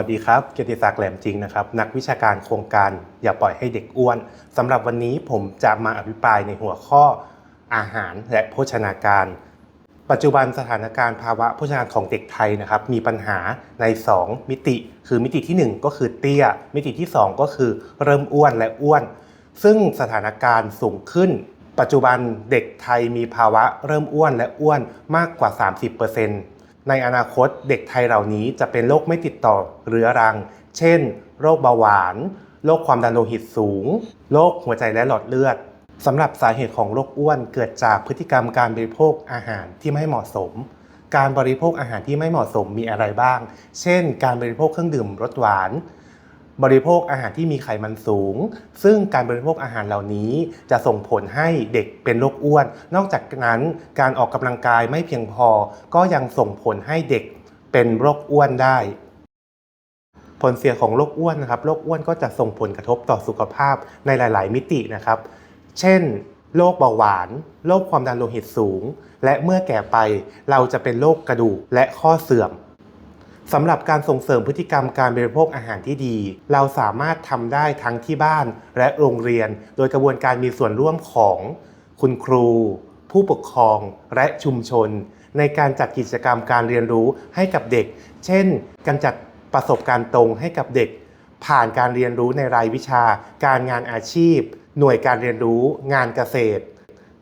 สวัสดีครับ เกียรติศักดิ์แหลมจริงนะครับ นักวิชาการโครงการอย่าปล่อยให้เด็กอ้วนสำหรับวันนี้ผมจะมาอภิปรายในหัวข้ออาหารและโภชนาการ ปัจจุบันสถานการณ์ภาวะโภชนาการของเด็กไทยนะครับ มีปัญหาใน 2 มิติ คือมิติทีหนึ่1 ก็คือเตี้ย มิติที่ 2 ก็คือเริ่มอ้วนและอ้วน ซึ่งสถานการณ์สูงขึ้น ปัจจุบันเด็กไทยมีภาวะเริ่มอ้วนและอ้วนมากกว่า 30% ในอนาคตเด็กไทยเหล่านี้จะเป็นโรคไม่ติดต่อเรื้อรัง เช่น โรคเบาหวาน โรคความดันโลหิตสูง โรคหัวใจและหลอดเลือดสำหรับสาเหตุของโรคอ้วนเกิดจากพฤติกรรมการบริโภคอาหารที่ไม่เหมาะสม การบริโภคอาหารที่ไม่เหมาะสมมีอะไรบ้าง เช่น การบริโภคเครื่องดื่มรสหวาน บริโภคอาหารที่มีไขมันสูง ซึ่งการบริโภคอาหารเหล่านี้จะส่งผลให้เด็กเป็นโรคอ้วน นอกจากนั้นการออกกำลังกายไม่เพียงพอ ก็ยังส่งผลให้เด็กเป็นโรคอ้วนได้ผลเสียของโรคอ้วนนะครับ โรคอ้วนก็จะส่งผลกระทบต่อสุขภาพในหลาย ๆ มิตินะครับ เช่น โรคเบาหวาน โรคความดันโลหิตสูง และเมื่อแก่ไปเราจะเป็นโรคกระดูกและข้อเสื่อม สำหรับการส่งเสริมพฤติกรรมการบริโภคอาหารที่ดี เราสามารถทำได้ทั้งที่บ้านและโรงเรียน โดยกระบวนการมีส่วนร่วมของ คุณครู ผู้ปกครองและชุมชน ในการจัดกิจกรรมการเรียนรู้ให้กับเด็ก เช่น การจัดประสบการณ์ตรงให้กับเด็ก ผ่านการเรียนรู้ในรายวิชา การงานอาชีพ หน่วยการเรียนรู้ งานเกษตร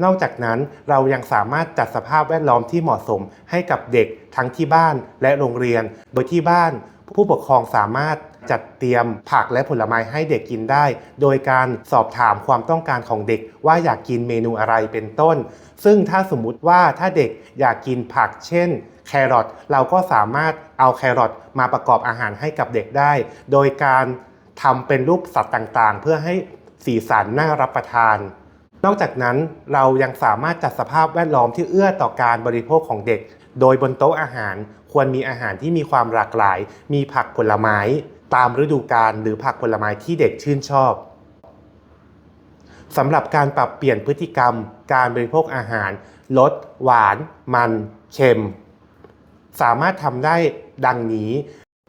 นอกจากนั้นเรายังสามารถจัดสภาพแวดล้อมที่เหมาะสมให้กับเด็กทั้งที่บ้านและโรงเรียน โดยที่บ้านผู้ปกครองสามารถจัดเตรียมผักและผลไม้ให้เด็กกินได้ โดยการสอบถามความต้องการของเด็กว่าอยากกินเมนูอะไรเป็นต้น ซึ่งถ้าสมมุติว่าถ้าเด็กอยากกินผักเช่น แครอทเราก็สามารถเอาแครอทมาประกอบอาหารให้กับเด็กได้ โดยการทำเป็นรูปสัตว์ต่างๆ เพื่อให้สีสันน่ารับประทาน นอกจากนั้นเรายังสามารถจัดสภาพแวดล้อมที่เอื้อต่อการบริโภคของเด็ก โดยบนโต๊ะอาหารควรมีอาหารที่มีความหลากหลาย มีผักผลไม้ ตามฤดูกาลหรือผักผลไม้ที่เด็กชื่นชอบสำหรับการปรับเปลี่ยนพฤติกรรม การบริโภคอาหารลดหวาน มัน เค็ม สามารถทำได้ดังนี้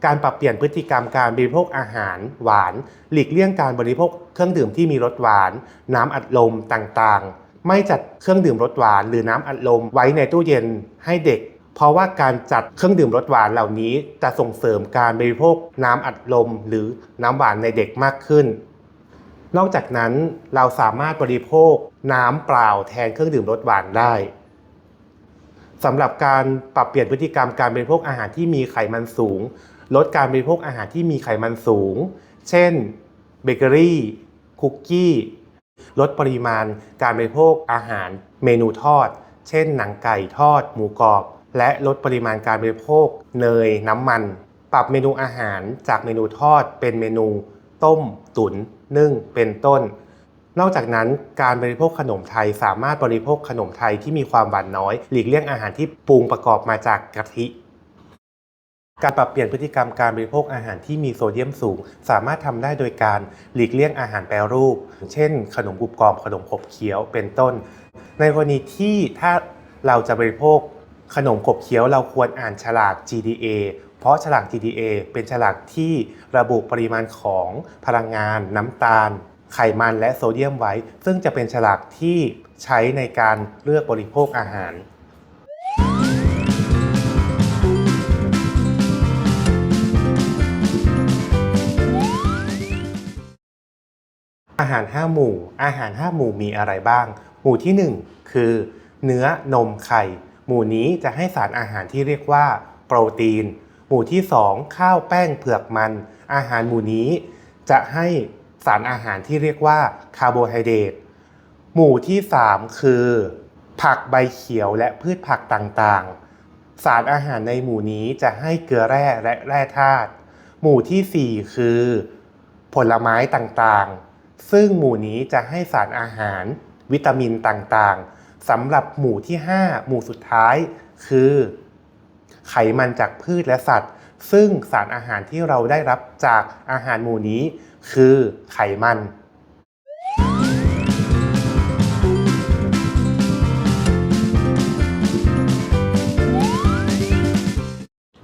การปรับเปลี่ยนพฤติกรรมการบริโภคอาหารหวาน หลีกเลี่ยงการบริโภคเครื่องดื่มที่มีรสหวาน น้ำอัดลมต่างๆ ไม่จัดเครื่องดื่มรสหวาน หรือน้ำอัดลมไว้ในตู้เย็นให้เด็ก เพราะว่าการจัดเครื่องดื่มรสหวานเหล่านี้ จะส่งเสริมการบริโภคน้ำอัดลม หรือน้ำหวานในเด็กมากขึ้น นอกจากนั้นเราสามารถบริโภคน้ำเปล่าแทนเครื่องดื่มรสหวานได้สำหรับการปรับเปลี่ยนพฤติกรรมการบริโภคอาหารที่มีไขมันสูง ลดการบริโภคอาหารที่มีไขมันสูง เช่นเบเกอรี่คุกกี้ลดปริมาณการบริโภคอาหารเมนูทอด เช่น หนังไก่ทอด หมูกรอบ และลดปริมาณการบริโภคเนยน้ำมัน ปรับเมนูอาหารจากเมนูทอด เป็นเมนู ต้ม ตุ๋นนึ่ง เป็นต้น นอกจากนั้นการบริโภคขนมไทยสามารถบริโภคขนมไทยที่มีความหวานน้อย หลีกเลี่ยงอาหารที่ปรุงประกอบมาจากกะทิ การปรับเปลี่ยนพฤติกรรมการบริโภคอาหารที่มีโซเดียมสูง สามารถทำได้โดยการหลีกเลี่ยงอาหารแปรรูป เช่น ขนมกรุบกรอบขนมขบเคี้ยว เป็นต้น ในกรณีที่ถ้าเราจะบริโภคขนมขบเคี้ยวเราควรอ่านฉลาก GDA เพราะฉลาก GDA เป็นฉลากที่ระบุปริมาณของพลังงาน น้ำตาล ไขมันและโซเดียมไว้ ซึ่งจะเป็นฉลากที่ใช้ในการเลือกบริโภคอาหาร อาหาร 5 หมู่ อาหาร 5 หมู่มีอะไรบ้าง หมู่ที่ 1 คือ เนื้อนมไข่ หมู่นี้จะให้สารอาหารที่เรียกว่า โปรตีน หมู่ที่ 2 ข้าวแป้งเผือกมัน อาหารหมู่นี้ จะให้สารอาหารที่เรียกว่าคาร์โบไฮเดรต หมู่ที่ 3 คือ ผักใบเขียวและพืชผักต่างๆ สารอาหารในหมู่นี้จะให้เกลือแร่และแร่ธาตุ หมู่ทีสี่4 คือ ผลไม้ต่างๆ ซึ่งหมู่นี้จะให้สารอาหาร วิตามินต่างๆสำหรับหมู่ที่ 5 หมู่สุดท้าย คือ ไขมันจากพืชและสัตว์ ซึ่งสารอาหารที่เราได้รับจากอาหารหมู่นี้ คือไขมัน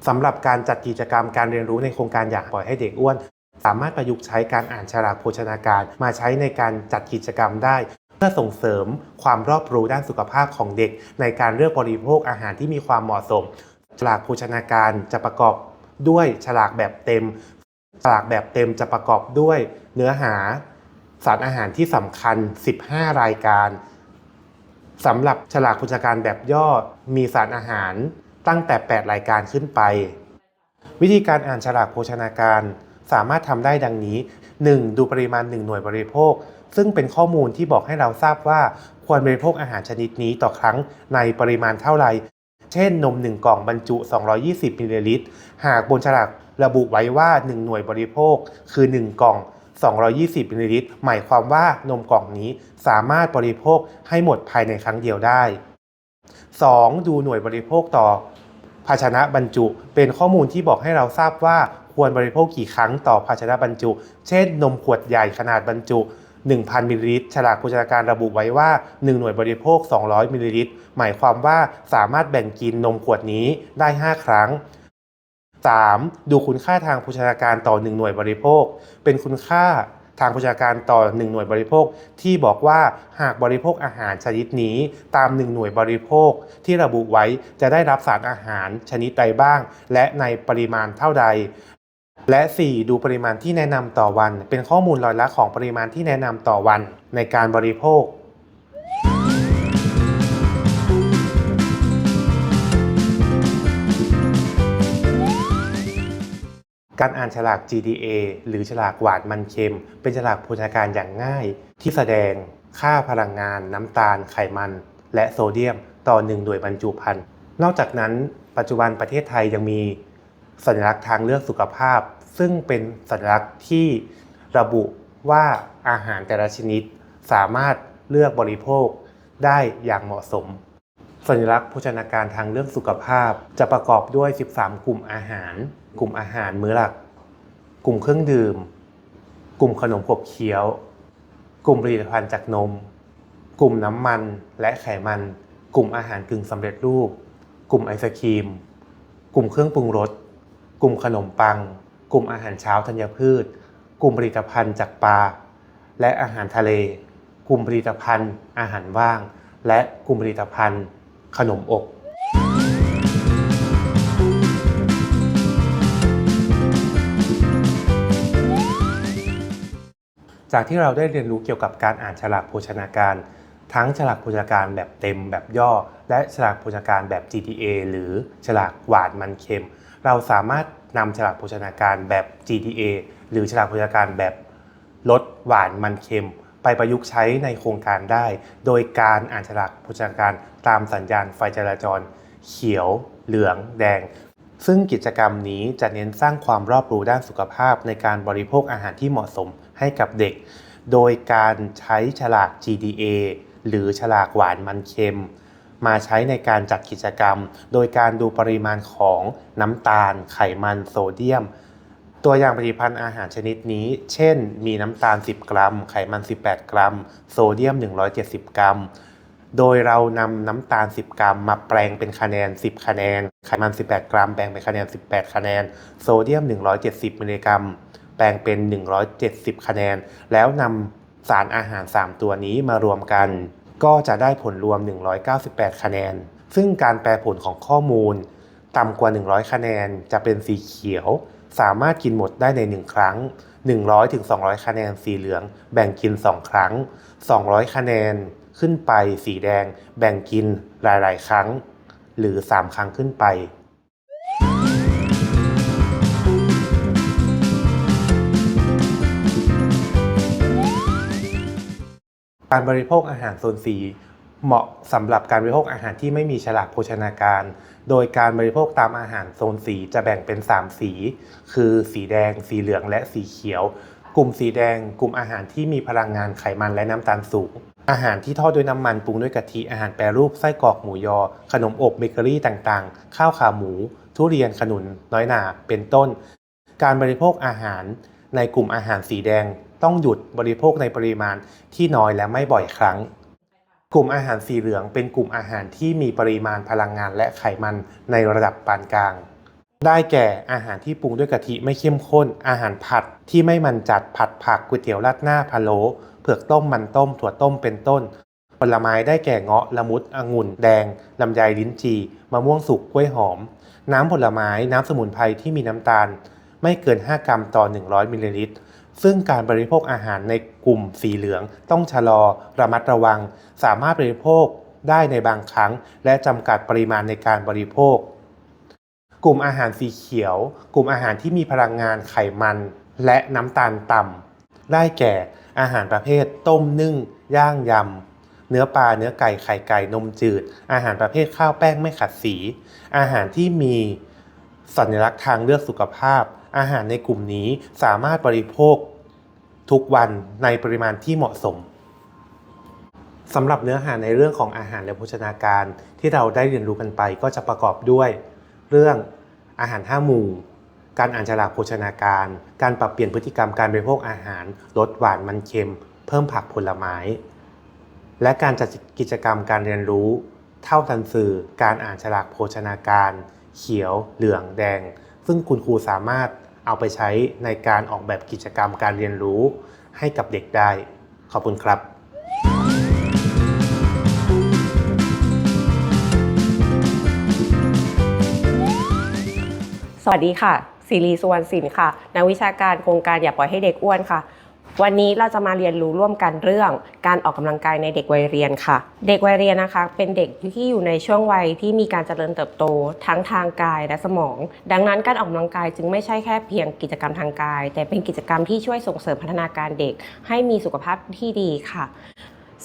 สสำหรับการจัดกิจกรรมการเรียนรู้ในโครงการอยากปล่อยให้เด็กอ้วน สามารถประยุกต์ใช้การอ่านฉลากโภชนาการ มาใช้ในการจัดกิจกรรมได้ เพื่อส่งเสริมความรอบรู้ด้านสุขภาพของเด็ก ในการเลือกบริโภคอาหารที่มีความเหมาะสม ฉลากโภชนาการจะประกอบด้วยฉลากแบบเต็ม ฉลากแบบเต็มจะประกอบด้วยเนื้อหาสารอาหารที่สำคัญ 15 รายการสำหรับฉลากโภชนาการแบบย่อมีสารอาหารตั้งแต่ 8 รายการขึ้นไป วิธีการอ่านฉลากโภชนาการ สามารถทำได้ดังนี้ 1. ดูปริมาณ 1 หน่วยบริโภค ซึ่งเป็นข้อมูลที่บอกให้เราทราบว่าควรบริโภคอาหารชนิดนี้ต่อครั้งในปริมาณเท่าไหร่ เช่น นม 1 กล่องบรรจุ 220มิลลิลิตร หากบนฉลากระบุไว้ว่า 1 หน่วยบริโภค คือ 1 กล่อง 220มิลลิลิตร หมายความว่านมกล่องนี้สามารถบริโภคให้หมดภายในครั้งเดียวได้ 2. ดูหน่วยบริโภคต่อภาชนะบรรจุ เป็นข้อมูลที่บอกให้เราทราบว่า ควรบริโภคกี่ครั้งต่อภาชนะบรรจุ เช่น นมขวดใหญ่ขนาดบรรจุ 1,000 มิลลิลิตร ฉลากโภชนาการระบุไว้ว่า 1 หน่วยบริโภค 200 มิลลิลิตร หมายความว่าสามารถแบ่งกินนมขวดนี้ได้ 5 ครั้ง 3. ดูคุณค่าทางโภชนาการต่อ 1 หน่วยบริโภค เป็นคุณค่าทางโภชนาการต่อ 1 หน่วยบริโภค ที่บอกว่าหากบริโภคอาหารชนิดนี้ตาม 1 หน่วยบริโภค ที่ระบุไว้จะได้รับสารอาหารชนิดใดบ้าง และในปริมาณเท่าใด และ 4. ดูปริมาณที่แนะนำต่อวัน เป็นข้อมูลรอยละของปริมาณที่แนะนำต่อวันในการบริโภค การอ่านฉลาก GDA หรือฉลากหวานมันเค็ม เป็นฉลากโภชนาการอย่างง่าย ที่แสดงค่าพลังงาน น้ำตาล ไขมัน และโซเดียม ต่อ 1 หน่วยบรรจุภัณฑ์ นอกจากนั้น ปัจจุบันประเทศไทยยังมี สัญลักษณ์ทางเลือกสุขภาพ ซึ่งเป็นสัญลักษณ์ที่ระบุว่าอาหารแต่ละชนิดสามารถเลือกบริโภคได้อย่างเหมาะสม สัญลักษณ์โภชนาการทางเรื่องสุขภาพ จะประกอบด้วย 13 กลุ่มอาหาร กลุ่มอาหารมื้อหลัก กลุ่มเครื่องดื่ม กลุ่มขนมขบเคี้ยว กลุ่มผลิตภัณฑ์จากนม กลุ่มน้ำมันและไขมัน กลุ่มอาหารกึ่งสำเร็จรูป กลุ่มไอศครีม กลุ่มเครื่องปรุงรส กลุ่มขนมปัง กลุ่มอาหารเช้าธัญพืช กลุ่มผลิตภัณฑ์จากปลา และอาหารทะเล กลุ่มผลิตภัณฑ์ อาหารว่าง และกลุ่มผลิตภัณฑ์ ขนมอบจากที่เราได้เรียนรู้เกี่ยวกับการอ่านฉลากโภชนาการ ทั้งฉลากโภชนาการแบบเต็มแบบย่อ และฉลากโภชนาการแบบ GTA หรือฉลากหวานมันเค็ม เราสามารถนำฉลากโภชนาการแบบ GTA หรือฉลากโภชนาการแบบลดหวานมันเค็ม ไปประยุกต์ใช้ในโครงการได้ โดยการอ่านฉลากโภชนาการตามสัญญาณไฟจราจร เขียว เหลือง แดง ซึ่งกิจกรรมนี้จะเน้นสร้างความรอบรู้ด้านสุขภาพในการบริโภคอาหารที่เหมาะสมให้กับเด็ก โดยการใช้ฉลาก GDA หรือฉลากหวานมันเค็ม มาใช้ในการจัดกิจกรรม โดยการดูปริมาณของน้ำตาล ไขมันโซเดียม ตัวอย่างผลิตภัณฑ์อาหารชนิดนี้ เช่น มีน้ำตาล 10 กรัม ไขมัน 18 กรัม โซเดียม 170 กรัม โดยเรานำน้ำตาล 10 กรัม มาแปลงเป็นคะแนน 10 คะแนน ไขมัน 18 กรัม แปลงเป็นคะแนน 18 คะแนน โซเดียม 170 มิลลิกรัม แปลงเป็น 170 คะแนน แล้วนำสารอาหาร 3 ตัวนี้มารวมกัน ก็จะได้ผลรวม 198 คะแนน ซึ่งการแปลผลของข้อมูล ต่ำกว่า 100 คะแนนจะเป็นสีเขียว สามารถกินหมดได้ใน 1 ครั้ง 100ถึง200 คะแนนสีเหลือง แบ่งกิน 2 ครั้ง 200 คะแนนขึ้นไปสีแดง แบ่งกินหลาย ๆ ครั้ง หรือ 3 ครั้งขึ้นไป การบริโภคอาหารโซนสีเหมาะสำหรับการบริโภคอาหารที่ไม่มีฉลากโภชนาการ โดยการบริโภคตามอาหารโซนสีจะแบ่งเป็น 3 สี คือสีแดง สีเหลือง และสีเขียว กลุ่มสีแดง กลุ่มอาหารที่มีพลังงานไขมันและน้ำตาลสูง อาหารที่ทอดด้วยน้ำมันปรุงด้วยกะทิ อาหารแปรรูป ไส้กรอกหมูยอ ขนมอบเบเกอรี่ต่างๆ ข้าวขาหมู ทุเรียนขนุน น้อยหนา เป็นต้น การบริโภคอาหารในกลุ่มอาหารสีแดง ต้องหยุดบริโภคในปริมาณที่น้อยและไม่บ่อยครั้ง กลุ่มอาหารสีเหลืองเป็นกลุ่มอาหารที่มีปริมาณพลังงานและไขมันในระดับปานกลาง ได้แก่อาหารที่ปรุงด้วยกะทิไม่เข้มข้น อาหารผัดที่ไม่มันจัดผัดผักก๋วยเตี๋ยวราดหน้าพะโล้เผือกต้มมันต้ม ถั่วต้มเป็นต้นผลไม้ได้แก่เงาะละมุดองุ่น แดง ลำไยลิ้นจี่มะม่วงสุกกล้วยหอม น้ำผลไม้น้ำสมุนไพรที่มีน้ำตาล ไม่เกิน 5 กรัมต่อ 100 มิลลิลิตร ซึ่งการบริโภคอาหารในกลุ่มสีเหลือง ต้องชะลอ ระมัดระวัง สามารถบริโภคได้ในบางครั้ง และจำกัดปริมาณในการบริโภค กลุ่มอาหารสีเขียว กลุ่มอาหารที่มีพลังงานไขมัน และน้ำตาลต่ำได้แก่ อาหารประเภทต้มนึ่ง ย่างยำเนื้อปลา เนื้อไก่ ไข่ไก่ นมจืด อาหารประเภทข้าวแป้งไม่ขัดสี อาหารที่มีสัญลักษณ์ทางเลือกสุขภาพ อาหารในกลุ่มนี้สามารถบริโภคทุกวันในปริมาณที่เหมาะสมสำหรับเนื้อหาในเรื่องของอาหารและโภชนาการที่เราได้เรียนรู้กันไปก็จะประกอบด้วย เรื่องอาหารห้าหมู่ การอ่านฉลากโภชนาการ การปรับเปลี่ยนพฤติกรรมการบริโภคอาหารลดหวานมันเค็ม เพิ่มผักผลไม้ และการจัดกิจกรรมการเรียนรู้ เท่าทันสื่อ การอ่านฉลากโภชนาการ เขียว เหลือง แดง ซึ่งคุณครูสามารถ เอาไปใช้ในการออกแบบกิจกรรมการเรียนรู้ให้กับเด็กได้ ขอบคุณครับสวัสดีค่ะศิรีสุวรรณศิลค่ะ นักวิชาการโครงการอย่าปล่อยให้เด็กอ้วนค่ะ วันนี้เราจะมาเรียนรู้ร่วมกันเรื่องการออกกำลังกายในเด็กวัยเรียนค่ะ เด็กวัยเรียนนะคะ เป็นเด็กที่อยู่ในช่วงวัยที่มีการเจริญเติบโต ทั้งทางกายและสมอง ดังนั้นการออกกำลังกายจึงไม่ใช่แค่เพียงกิจกรรมทางกาย แต่เป็นกิจกรรมที่ช่วยส่งเสริมพัฒนาการเด็ก ให้มีสุขภาพที่ดีค่ะ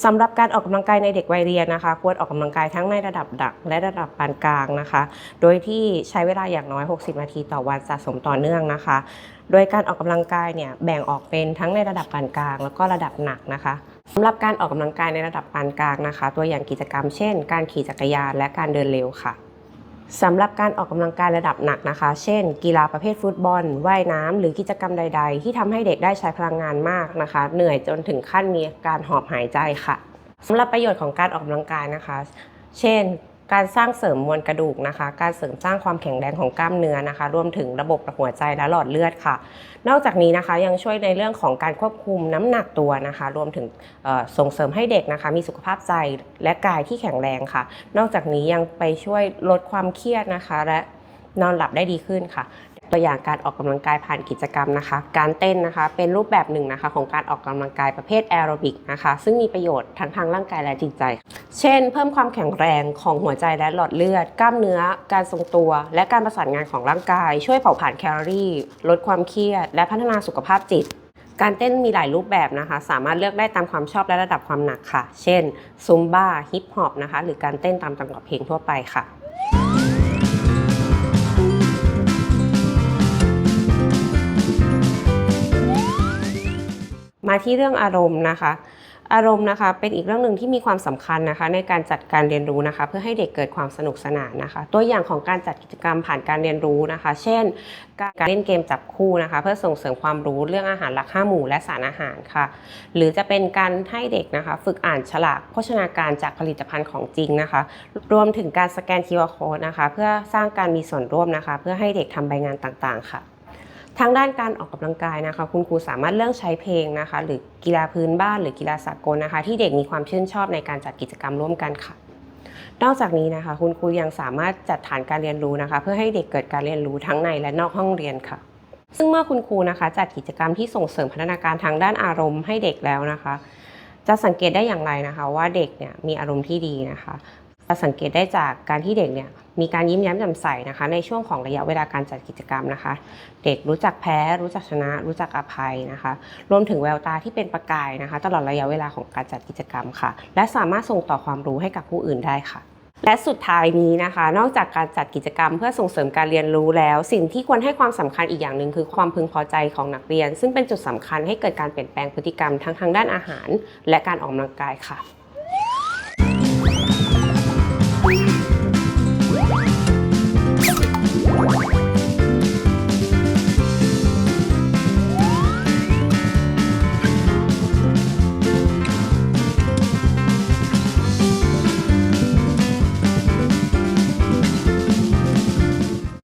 สำหรับการออกกำลังกายในเด็กวัยเรียนนะคะ ควรออกกำลังกายทั้งในระดับดักและระดับปานกลางนะคะ โดยที่ใช้เวลาอย่างน้อย 60 นาทีต่อวันสะสมต่อเนื่องนะคะ โดยการออกกำลังกายเนี่ยแบ่งออกเป็นทั้งในระดับปานกลาง แล้วก็ระดับหนักนะคะสำหรับการออกกำลังกายในระดับปานกลางนะคะ ตัวอย่างกิจกรรมเช่น การขี่จักรยานและการเดินเร็วค่ะ สำหรับการออกกำลังกายระดับหนักนะคะ เช่น กีฬาประเภทฟุตบอล ว่ายน้ำ หรือกิจกรรมใด ๆ ที่ทำให้เด็กได้ใช้พลังงานมากนะคะ เหนื่อยจนถึงขั้นมีการหอบหายใจค่ะสำหรับประโยชน์ของการออกกำลังกายนะคะ เช่น การสร้างเสริมมวลกระดูกนะคะ การเสริมสร้างความแข็งแรงของกล้ามเนื้อนะคะ รวมถึงระบบหัวใจและหลอดเลือดค่ะ นอกจากนี้นะคะยังช่วยในเรื่องของการควบคุมน้ำหนักตัวนะคะ รวมถึงส่งเสริมให้เด็กนะคะ มีสุขภาพใจและกายที่แข็งแรงค่ะ นอกจากนี้ยังไปช่วยลดความเครียดนะคะ และนอนหลับได้ดีขึ้นค่ะ ตัวอย่างการออกกำลังกายผ่านกิจกรรมนะคะ การเต้นนะคะเป็นรูปแบบหนึ่งนะคะของการออกกำลังกายประเภทแอโรบิกนะคะ ซึ่งมีประโยชน์ทั้งทางร่างกายและจิตใจ เช่น เพิ่มความแข็งแรงของหัวใจและหลอดเลือด กล้ามเนื้อ การทรงตัว และการประสานงานของร่างกาย ช่วยเผาผลาญแคลอรี่ ลดความเครียด และพัฒนาสุขภาพจิตการเต้นมีหลายรูปแบบนะคะ สามารถเลือกได้ตามความชอบและระดับความหนักค่ะ เช่นซุมบ้าฮิปฮอปนะคะ หรือการเต้นตามจังหวะเพลงทั่วไปค่ะ มาที่เรื่องอารมณ์นะคะ อารมณ์นะคะเป็นอีกเรื่องหนึ่งที่มีความสำคัญนะคะ ในการจัดการเรียนรู้นะคะ เพื่อให้เด็กเกิดความสนุกสนานนะคะ ตัวอย่างของการจัดกิจกรรมผ่านการเรียนรู้นะคะ เช่น การเล่นเกมจับคู่นะคะ เพื่อส่งเสริมความรู้เรื่องอาหารหลักห้าหมู่และสารอาหารค่ะ หรือจะเป็นการให้เด็กนะคะ ฝึกอ่านฉลากโภชนาการจากผลิตภัณฑ์ของจริงนะคะ รวมถึงการสแกน QR code นะคะ เพื่อสร้างการมีส่วนร่วมนะคะ เพื่อให้เด็กทำใบงานต่างๆ ค่ะ ทางด้านการออกกำลังกายนะคะ คุณครูสามารถเลือกใช้เพลงนะคะ หรือกีฬาพื้นบ้านหรือกีฬาสากลนะคะ ที่เด็กมีความชื่นชอบในการจัดกิจกรรมร่วมกันค่ะ นอกจากนี้นะคะ คุณครูยังสามารถจัดฐานการเรียนรู้นะคะ เพื่อให้เด็กเกิดการเรียนรู้ทั้งในและนอกห้องเรียนค่ะ ซึ่งเมื่อคุณครูนะคะ จัดกิจกรรมที่ส่งเสริมพัฒนาการทางด้านอารมณ์ให้เด็กแล้วนะคะ จะสังเกตได้อย่างไรนะคะ ว่าเด็กเนี่ยมีอารมณ์ที่ดีนะคะจะ สังเกตได้จากการที่เด็กเนี่ยมีการยิ้มแย้มแจ่มใสนะคะ ในช่วงของระยะเวลาการจัดกิจกรรมนะคะ เด็กรู้จักแพ้ รู้จักชนะ รู้จักอภัยนะคะ รวมถึงแววตาที่เป็นประกายนะคะ ตลอดระยะเวลาของการจัดกิจกรรมค่ะ และสามารถส่งต่อความรู้ให้กับผู้อื่นได้ค่ะและสุดท้ายนี้นะคะ นอกจากการจัดกิจกรรมเพื่อส่งเสริมการเรียนรู้แล้ว สิ่งที่ควรให้ความสำคัญอีกอย่างหนึ่งคือความพึงพอใจของนักเรียน ซึ่งเป็นจุดสำคัญให้เกิดการเปลี่ยนแปลงพฤติกรรมทั้งทางด้านอาหาร และการออกกำลังกายค่ะ